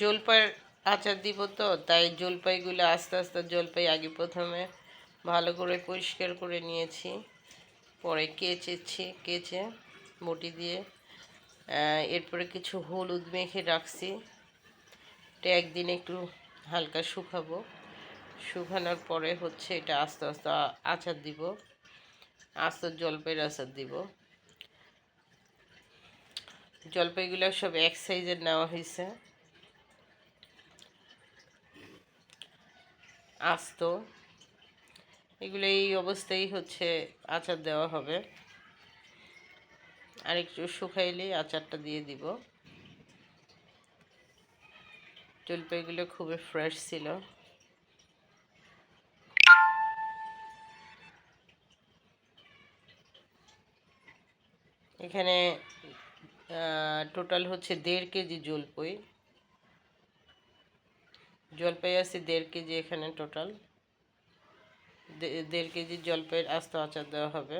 জলপাইয়ের আচার দিব তো, তাই জলপাইগুলো আস্তে আস্তে জলপাই আগে প্রথমে ভালো করে পরিষ্কার করে নিয়েছি। পরে কেচেছি, কেচে বটি দিয়ে। এরপরে কিছু হলুদ মেখে রাখছি। এটা একদিন একটু হালকা শুকাবো। শুকানোর পরে হচ্ছে এটা আস্তে আস্তে আচার দিব। আস্তে জলপাইয়ের আচার দিব। জলপাইগুলো সব এক সাইজের নেওয়া হয়েছে। আস্ত। এগুলো এই অবস্থায় হচ্ছে আচার দেওয়া হবে। আর একটু শুকাইলেই আচারটা দিয়ে দিব। জলপাইগুলো খুবই ফ্রেশ ছিল। এখানে টোটাল হচ্ছে দেড় কেজি জলপাই জলপাই আছে দেড় কেজি এখানে টোটাল দেড় কেজি জলপাইয়ের আস্ত আচার দেওয়া হবে।